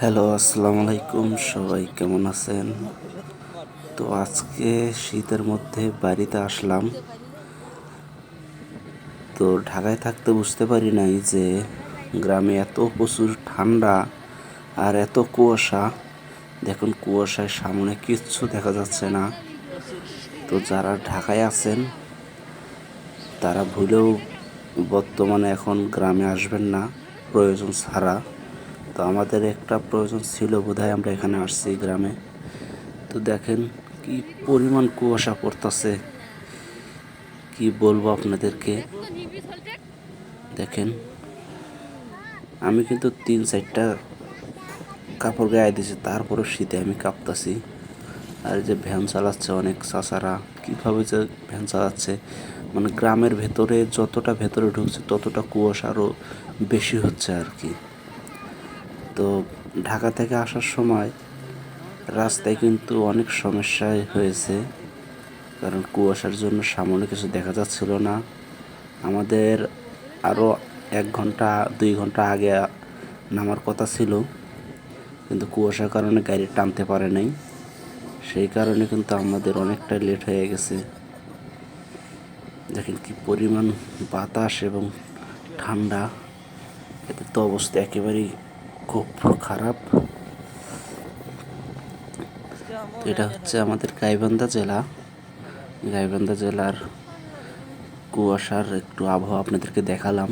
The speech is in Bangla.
হ্যালো, আসসালামু আলাইকুম। সবাই কেমন আছেন? তো আজকে শীতের মধ্যে বাড়িতে আসলাম। তো ঢাকায় থাকতে বুঝতে পারি নাই যে গ্রামে এত প্রচুর ঠান্ডা আর এত কুয়াশা। দেখুন, কুয়াশায় সামনে কিচ্ছু দেখা যাচ্ছে না। তো যারা ঢাকায় আছেন, তারা ভুলেও বর্তমানে এখন গ্রামে আসবেন না। প্রয়োজন ছাড়া। তো আমাদের একটা প্রয়োজন ছিল, বোধহয় আমরা এখানে আসছি গ্রামে। তো দেখেন কি পরিমাণ কুয়াশা পড়তেছে। কি বলব আপনাদেরকে? দেখেন, আমি কিন্তু তিন চারটা কাপড় গায়ে দিয়েছি, তারপরেও শীতে আমি কাঁপতাছি। আর যে ভ্যান চালাচ্ছে অনেক চাচারা, কীভাবে যে ভ্যান চালাচ্ছে। মানে গ্রামের ভেতরে যতটা ভেতরে ঢুকছে, ততটা কুয়াশা আরও বেশি হচ্ছে আর কি। তো ঢাকা থেকে আসার সময় রাস্তায় কিন্তু অনেক সমস্যায় হয়েছে। কারণ কুয়াশার জন্য সামনে কিছু দেখা যাচ্ছিল না। আমাদের আরও এক ঘণ্টা, দুই ঘণ্টা আগে নামার কথা ছিল। কিন্তু কুয়াশার কারণে গাড়ি টানতে পারে নাই। সেই কারণে কিন্তু আমাদের অনেকটা লেট হয়ে গেছে। দেখেন কি পরিমাণ বাতাস এবং ঠান্ডা। এতে তো অবস্থা একেবারেই খুব খারাপ। এটা হচ্ছে আমাদের গাইবান্ধা জেলা। গাইবান্ধা জেলার কুয়াশার একটু আবহাওয়া আপনাদেরকে দেখালাম।